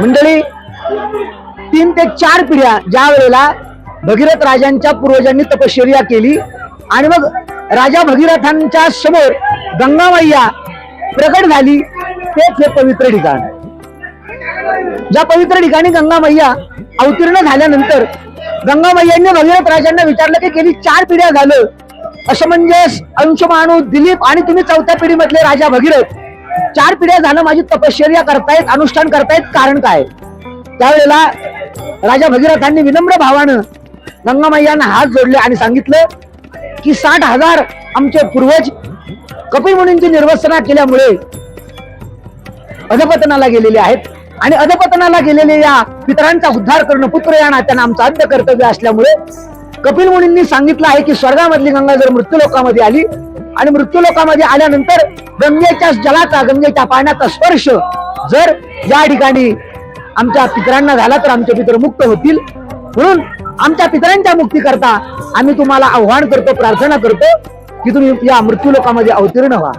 मंडळी तीन ते चार पिढ्या ज्या वेळेला भगीरथ राजांच्या पूर्वजांनी तपश्चर्या केली आणि मग राजा भगीरथांच्या समोर गंगामय्या प्रकट झाली तेच हे पवित्र ठिकाण. ज्या पवित्र ठिकाणी गंगामय्या अवतीर्ण झाल्यानंतर गंगामय्यांनी भगीरथ राजांना विचारलं की गेली चार पिढ्या झालं? असं म्हणजे अंशमानू दिलीप आणि तुम्ही चौथ्या पिढीमधले राजा भगीरथ चार पिढ्या झालं माझी तपश्चर्या करतायत अनुष्ठान करतायत कारण काय? त्यावेळेला राजा भगीरथांनी विनम्र भावानं गंगामय्यांना हात जोडले आणि सांगितलं की साठ हजार आमचे पूर्वज कपिल मुनींची निर्वसना केल्यामुळे अधपतनाला गेलेले आहेत. आणि अधपतनाला गेलेले या पितरांचा उद्धार करणं पुत्र या नात्यानं आमचं अंत्य कर्तव्य असल्यामुळे कपिल मुनींनी सांगितलं आहे की स्वर्गामधली गंगा जर मृत्यूलोकामध्ये आली आणि मृत्यूलोकामध्ये आल्यानंतर गंगेच्या जलाचा गंगेच्या पाण्याचा स्पर्श जर या ठिकाणी आमच्या पितरांना झाला तर आमचे पितर मुक्त होतील. म्हणून आमच्या पितरांच्या मुक्ती करता आम्ही तुम्हाला आव्हान करतो प्रार्थना करतो की तुम्ही या मृत्यूलोकामध्ये अवतीर्ण व्हा.